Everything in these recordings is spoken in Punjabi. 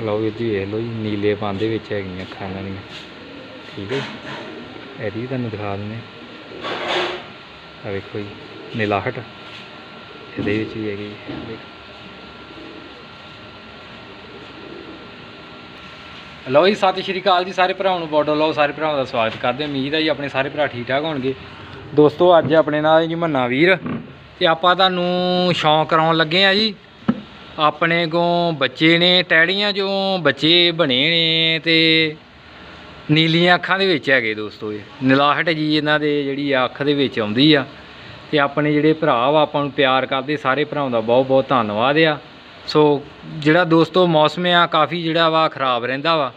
ਲਓ ਵੀਰ ਜੀ, ਵੇਖ ਲਓ ਜੀ, ਨੀਲੇ ਪਾਂ ਦੇ ਵਿੱਚ ਹੈਗੀਆਂ ਅੱਖਾਂ ਇਹਨਾਂ ਦੀਆਂ ਠੀਕ ਹੈ ਇਹਦੀ ਤੁਹਾਨੂੰ ਦਿਖਾ ਦਿੰਦੇ ਆ ਵੇਖੋ ਜੀ ਨੀਲਾਹਟ ਇਹਦੇ ਵਿੱਚ ਵੀ ਹੈਗੀ ਲਓ ਜੀ, ਸਤਿ ਸ਼੍ਰੀ ਅਕਾਲ ਜੀ ਸਾਰੇ ਭਰਾਵਾਂ ਨੂੰ, ਬੋਡੋ ਲਓ, ਸਾਰੇ ਭਰਾਵਾਂ ਦਾ ਸਵਾਗਤ ਕਰਦੇ ਹਾਂ। ਉਮੀਦ ਹੈ ਜੀ ਆਪਣੇ ਸਾਰੇ ਭਰਾ ਠੀਕ ਠਾਕ ਹੋਣਗੇ। ਦੋਸਤੋ, ਅੱਜ ਆਪਣੇ ਨਾਲ ਜੀ ਮੰਨਾ ਵੀਰ ਤੇ ਆਪਾਂ ਤੁਹਾਨੂੰ ਸ਼ੌਂਕ ਕਰਾਉਣ ਲੱਗੇ ਆ ਜੀ। ਆਪਣੇ ਕੋਲ ਬੱਚੇ ਨੇ, ਟੈੜੀਆਂ 'ਚੋਂ ਬੱਚੇ ਬਣੇ ਨੇ ਤੇ ਨੀਲੀਆਂ ਅੱਖਾਂ ਦੇ ਵਿੱਚ ਹੈਗੇ ਦੋਸਤੋ ਇਹ। ਨਿਲਾਹਟ ਜੀ ਇਹਨਾਂ ਦੇ ਜਿਹੜੀ ਆ ਅੱਖ ਦੇ ਵਿੱਚ ਆਉਂਦੀ ਆ ਤੇ ਆਪਣੇ ਜਿਹੜੇ ਭਰਾ ਵਾ, ਆਪਾਂ ਨੂੰ ਪਿਆਰ ਕਰਦੇ ਸਾਰੇ ਭਰਾਵਾਂ ਦਾ ਬਹੁਤ ਬਹੁਤ ਧੰਨਵਾਦ ਆ। ਸੋ ਜਿਹੜਾ ਦੋਸਤੋ ਮੌਸਮ ਆ, ਕਾਫੀ ਜਿਹੜਾ ਵਾ ਖਰਾਬ ਰਹਿੰਦਾ ਵਾ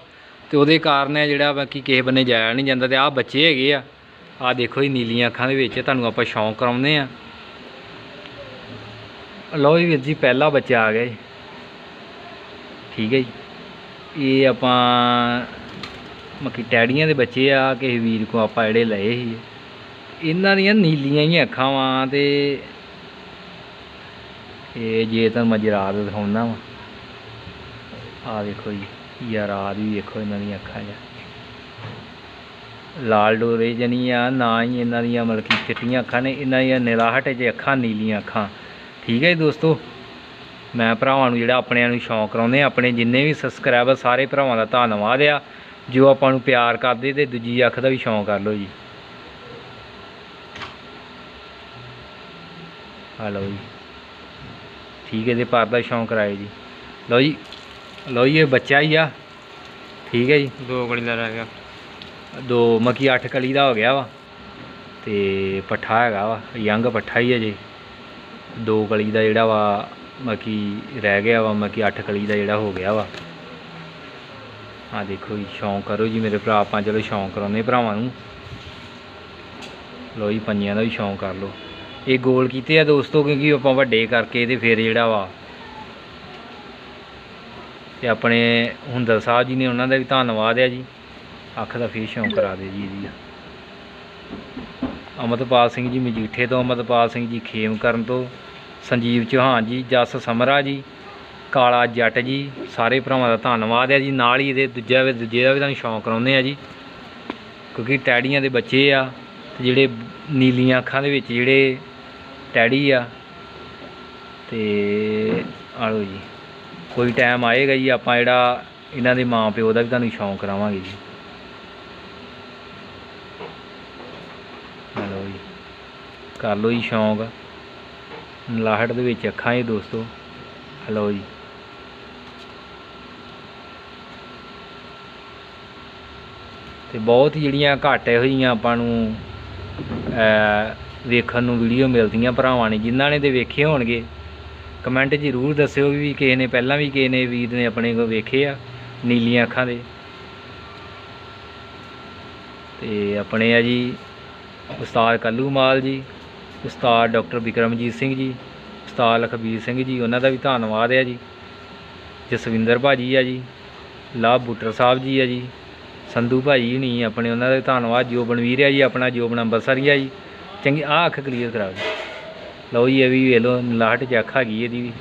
ਤੇ ਉਹਦੇ ਕਾਰਨ ਹੈ ਜਿਹੜਾ ਵਾ ਕਿ ਕਿਸੇ ਬੰਨੇ ਜਾਇਆ ਨਹੀਂ ਜਾਂਦਾ ਤੇ ਆਹ ਬੱਚੇ ਹੈਗੇ ਆ। ਆਹ ਦੇਖੋ ਜੀ, ਨੀਲੀਆਂ ਅੱਖਾਂ ਦੇ ਵਿੱਚ, ਤੁਹਾਨੂੰ ਆਪਾਂ ਸ਼ੌਂਕ ਕਰਾਉਂਦੇ ਆ। ਲਓ ਜੀ ਵੀਰ ਜੀ, ਪਹਿਲਾ ਬੱਚਾ ਆ ਗਿਆ ਜੀ। ਠੀਕ ਹੈ ਜੀ। ਇਹ ਆਪਾਂ ਮੱਕੀ ਟੈੜੀਆਂ ਦੇ ਬੱਚੇ ਆ, ਕਿਸੇ ਵੀਰ ਕੋ ਆਪਾਂ ਜਿਹੜੇ ਲਏ ਸੀ। ਇਹਨਾਂ ਦੀਆਂ ਨੀਲੀਆਂ ਹੀ ਅੱਖਾਂ ਵਾਂ ਤੇ ਇਹ ਜੇ ਤਾਂ ਮੈਂ ਰਾਤ ਦਿਖਾਉਂਦਾ ਵਾ। ਆ ਦੇਖੋ ਜੀ, ਯਾਰ ਰਾਤ ਵੀ ਦੇਖੋ ਇਹਨਾਂ ਦੀਆਂ ਅੱਖਾਂ ਜਾਂ ਲਾਲ ਡੋਰੇ ਜਣੀ ਆ ਨਾ ਹੀ ਇਹਨਾਂ ਦੀਆਂ ਮਤਲਬ ਚਿੱਟੀਆਂ ਅੱਖਾਂ ਨੇ, ਇਹਨਾਂ ਦੀਆਂ ਨਿਰਾਹਟ ਜੇ ਅੱਖਾਂ, ਨੀਲੀਆਂ ਅੱਖਾਂ। ਠੀਕ ਹੈ ਜੀ ਦੋਸਤੋ? ਮੈਂ ਭਰਾਵਾਂ ਨੂੰ ਜਿਹੜਾ ਆਪਣਿਆਂ ਨੂੰ ਸ਼ੌਂਕ ਕਰਾਉਂਦੇ ਆ ਆਪਣੇ ਜਿੰਨੇ ਵੀ ਸਬਸਕ੍ਰਾਈਬਰ ਸਾਰੇ ਭਰਾਵਾਂ ਦਾ ਧੰਨਵਾਦ ਆ ਜੋ ਆਪਾਂ ਨੂੰ ਪਿਆਰ ਕਰਦੇ ਤੇ ਦੂਜੀ ਅੱਖ ਦਾ ਵੀ ਸ਼ੌਂਕ ਕਰ ਲਓ ਜੀ। ਆ ਲਓ ਜੀ। ਠੀਕ ਹੈ ਤੇ ਪਰ ਦਾ ਸ਼ੌਂਕ ਕਰਾਏ ਜੀ। ਲਓ ਜੀ ਲਓ ਜੀ ਇਹ ਬੱਚਾ ਹੀ ਆ। ਠੀਕ ਹੈ ਜੀ। ਦੋ ਗਲੀ ਦਾ ਰਹਿ ਗਿਆ। ਦੋ ਮੱਕੀ ਅੱਠ ਕਲੀ ਦਾ ਹੋ ਗਿਆ ਵਾ। ਤੇ ਪੱਠਾ ਹੈਗਾ ਵਾ ਯੰਗ ਪੱਠਾ ਹੀ ਹੈ ਜੀ। ਦੋ ਕਲੀ ਦਾ ਜਿਹੜਾ ਵਾ ਮੱਕੀ ਰਹਿ ਗਿਆ ਵਾ ਮੱਕੀ ਅੱਠ ਕਲੀ ਦਾ ਜਿਹੜਾ ਹੋ ਗਿਆ ਵਾ। ਆ ਦੇਖੋ ਜੀ, ਸ਼ੌਂਕ ਕਰੋ ਜੀ ਮੇਰੇ ਭਰਾ, ਆਪਾਂ ਚਲੋ ਸ਼ੌਂਕ ਕਰਾਉਂਦੇ ਭਰਾਵਾਂ ਨੂੰ। ਲੋ ਜੀ, ਪੰਜਿਆਂ ਦਾ ਵੀ ਸ਼ੌਂਕ ਕਰ ਲਓ। ਇਹ ਗੋਲ ਕੀਤੇ ਆ ਦੋਸਤੋ, ਕਿਉਂਕਿ ਆਪਾਂ ਵੱਡੇ ਕਰਕੇ ਇਹਦੇ ਫਿਰ ਜਿਹੜਾ ਵਾ, ਤੇ ਆਪਣੇ ਹੁੰਦਰ ਸਾਹਿਬ ਜੀ ਨੇ ਉਹਨਾਂ ਦਾ ਵੀ ਧੰਨਵਾਦ ਆ ਜੀ। ਅੱਖ ਦਾ ਫੇਰ ਸ਼ੌਂਕ ਕਰਾ ਦੇ ਜੀ ਇਹਦੀ। ਅਮਰਪਾਲ ਸਿੰਘ ਜੀ ਮਜੀਠੇ ਤੋਂ ਅਮਰਪਾਲ ਸਿੰਘ ਜੀ ਖੇਮ ਕਰਨ ਤੋਂ, ਸੰਜੀਵ ਚੌਹਾਨ ਜੀ, ਜਸ ਸਮਰਾ ਜੀ, ਕਾਲਾ ਜੱਟ ਜੀ, ਸਾਰੇ ਭਰਾਵਾਂ ਦਾ ਧੰਨਵਾਦ ਹੈ ਜੀ। ਨਾਲ ਹੀ ਇਹਦੇ ਦੂਜਾ ਦੂਜੇ ਦਾ ਵੀ ਤੁਹਾਨੂੰ ਸ਼ੌਂਕ ਕਰਾਉਂਦੇ ਆ ਜੀ। ਕਿਉਂਕਿ ਟੈਡੀਆਂ ਦੇ ਬੱਚੇ ਆ ਤੇ ਜਿਹੜੇ ਨੀਲੀਆਂ ਅੱਖਾਂ ਦੇ ਵਿੱਚ ਜਿਹੜੇ ਟੈਡੀ ਆ ਤੇ ਆਲੋ ਜੀ, ਕੋਈ ਟਾਈਮ ਆਏਗਾ ਜੀ, ਆਪਾਂ ਜਿਹੜਾ ਇਹਨਾਂ ਦੇ ਮਾਂ ਪਿਓ ਦਾ ਵੀ ਤੁਹਾਨੂੰ ਸ਼ੌਂਕ ਕਰਾਵਾਂਗੇ ਜੀ ਹਲੋ ਜੀ ਕਰ ਲਓ ਜੀ ਸ਼ੌਂਕ। ਲਾਹਟ ਦੇ ਵਿੱਚ ਅੱਖਾਂ ਜੀ ਦੋਸਤੋ। ਹਲੋ ਜੀ। ਤੇ ਬਹੁਤ ਜਿਹੜੀਆਂ ਘੱਟ ਇਹੋ ਜਿਹੀਆਂ ਆਪਾਂ ਨੂੰ ਵੇਖਣ ਨੂੰ ਵੀਡੀਓ ਮਿਲਦੀਆਂ ਭਰਾਵਾਂ ਨੇ। ਜਿਨ੍ਹਾਂ ਨੇ ਤੇ ਵੇਖੇ ਹੋਣਗੇ ਕਮੈਂਟ ਜ਼ਰੂਰ ਦੱਸਿਓ ਵੀ ਕਿਸੇ ਨੇ, ਪਹਿਲਾਂ ਵੀ ਕਿਸੇ ਨੇ ਵੀਰ ਨੇ ਆਪਣੇ ਕੋਲ ਵੇਖੇ ਆ, ਨੀਲੀਆਂ ਅੱਖਾਂ ਦੇ। ਤੇ ਆਪਣੇ ਆ ਜੀ, ਉਸਤਾਦ ਕੱਲੂ ਮਾਲ ਜੀ। ਉਸਤਾਦ ਡਾਕਟਰ ਵਿਕਰਮਜੀਤ ਸਿੰਘ ਜੀ, ਉਸਤਾਦ ਲਖਬੀਰ ਸਿੰਘ ਜੀ, ਉਹਨਾਂ ਦਾ ਵੀ ਧੰਨਵਾਦ ਹੈ ਜੀ। ਜਸਵਿੰਦਰ ਭਾਜੀ ਆ ਜੀ, ਲਾਭ ਬੁੱਟਰ ਸਾਹਿਬ ਜੀ ਆ ਜੀ, ਸੰਧੂ ਭਾਜੀ ਹੁਣੀ ਆਪਣੇ ਉਹਨਾਂ ਦਾ ਵੀ ਧੰਨਵਾਦ ਜੋ ਬਨਵੀਰ ਆ ਜੀ, ਆਪਣਾ ਜੋ ਅੰਬਰਸਰੀ ਆ ਜੀ। ਚੰਗੀ ਆਹ ਅੱਖ ਕਲੀਅਰ ਕਰਾਓ ਜੀ ਲਓ ਜੀ, ਇਹ ਵੀ ਵੇਖ ਲਓ, ਲਾਹਟ ਚ ਅੱਖ ਹੈਗੀ ਇਹਦੀ ਵੀ।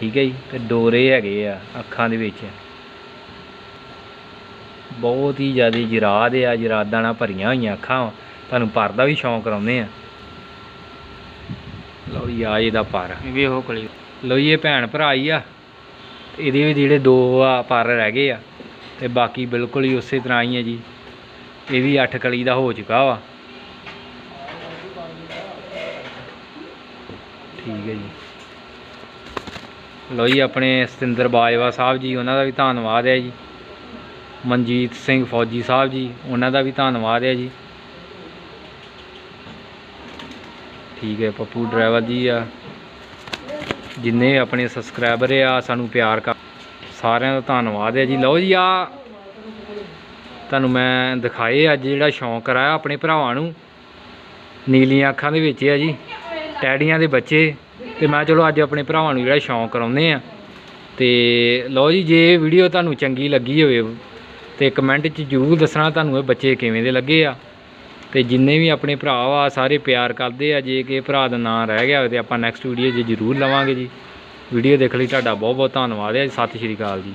ਠੀਕ ਹੈ ਜੀ, ਤੇ ਡੋਰੇ ਹੈਗੇ ਆ ਅੱਖਾਂ ਦੇ ਵਿੱਚ। ਬਹੁਤ ਹੀ ਜ਼ਿਆਦਾ ਜਰਾਦ ਆ, ਜਰਾਦਾਂ ਨਾਲ ਭਰੀਆਂ ਹੋਈਆਂ ਅੱਖਾਂ। ਤੁਹਾਨੂੰ ਪਰ ਦਾ ਵੀ ਸ਼ੌਂਕ ਕਰਾਉਂਦੇ ਆ। ਲਓ ਜੀ ਆ ਇਹਦਾ ਪਰ। ਇਹ ਵੀ ਉਹ ਗਲੀ ਲਓ ਜੀ ਇਹ ਭੈਣ ਭਰਾ ਹੀ ਆ। ਇਹਦੇ ਵੀ ਜਿਹੜੇ ਦੋ ਆ ਪਰ ਰਹਿ ਗਏ ਆ। ਤੇ ਬਾਕੀ ਬਿਲਕੁਲ ਹੀ ਉਸੇ ਤਰ੍ਹਾਂ ਹੀ ਹੈ ਜੀ। ਇਹ ਵੀ ਅੱਠ ਕਲੀ ਦਾ ਹੋ ਚੁੱਕਾ ਵਾ। ਠੀਕ ਹੈ ਜੀ। ਲਓ ਜੀ ਆਪਣੇ ਸਤਿੰਦਰ ਬਾਜਵਾ ਸਾਹਿਬ ਜੀ ਉਹਨਾਂ ਦਾ ਵੀ ਧੰਨਵਾਦ ਹੈ ਜੀ। ਮਨਜੀਤ ਸਿੰਘ ਫੌਜੀ ਸਾਹਿਬ ਜੀ ਉਹਨਾਂ ਦਾ ਵੀ ਧੰਨਵਾਦ ਹੈ ਜੀ। ਠੀਕ ਹੈ ਪੱਪੂ ਡਰਾਈਵਰ ਜੀ ਆ। ਜਿੰਨੇ ਆਪਣੇ ਸਬਸਕ੍ਰਾਈਬਰ ਆ, ਸਾਨੂੰ ਪਿਆਰ ਕਰ ਸਾਰਿਆਂ ਦਾ ਧੰਨਵਾਦ ਹੈ ਜੀ। ਲਓ ਜੀ ਆ। ਤੁਹਾਨੂੰ ਮੈਂ ਦਿਖਾਏ ਅੱਜ ਜਿਹੜਾ ਸ਼ੌਂਕ ਕਰਾਇਆ ਆਪਣੇ ਭਰਾਵਾਂ ਨੂੰ। ਨੀਲੀਆਂ ਅੱਖਾਂ ਦੇ ਵਿੱਚ ਆ ਜੀ। ਟੈਡੀਆਂ ਦੇ ਬੱਚੇ। ਤੇ ਮੈਂ ਚਲੋ ਅੱਜ ਆਪਣੇ ਭਰਾਵਾਂ ਨੂੰ ਜਿਹੜਾ ਸ਼ੌਂਕ ਕਰਾਉਂਦੇ ਆ। ਤੇ ਲਓ ਜੀ, ਜੇ ਵੀਡੀਓ ਤੁਹਾਨੂੰ ਚੰਗੀ ਲੱਗੀ ਹੋਵੇ ਤੇ ਕਮੈਂਟ 'ਚ ਜਰੂਰ ਦੱਸਣਾ ਤੁਹਾਨੂੰ ਇਹ ਬੱਚੇ ਕਿਵੇਂ ਦੇ ਲੱਗੇ ਆ। ਤੇ ਜਿੰਨੇ ਵੀ ਆਪਣੇ ਭਰਾ ਆ, ਸਾਰੇ ਪਿਆਰ ਕਰਦੇ ਆ, ਜੇ ਕਿ ਭਰਾ ਦਾ ਨਾਂ ਰਹਿ ਗਿਆ ਹੋਵੇ ਤੇ ਆਪਾਂ ਨੈਕਸਟ ਵੀਡੀਓ 'ਚ ਜਰੂਰ ਲਵਾਂਗੇ ਜੀ। ਵੀਡੀਓ ਦੇਖਣ ਲਈ, ਤੁਹਾਡਾ ਬਹੁਤ ਬਹੁਤ ਧੰਨਵਾਦ ਹੈ ਸਤਿ ਸ਼੍ਰੀ ਅਕਾਲ ਜੀ।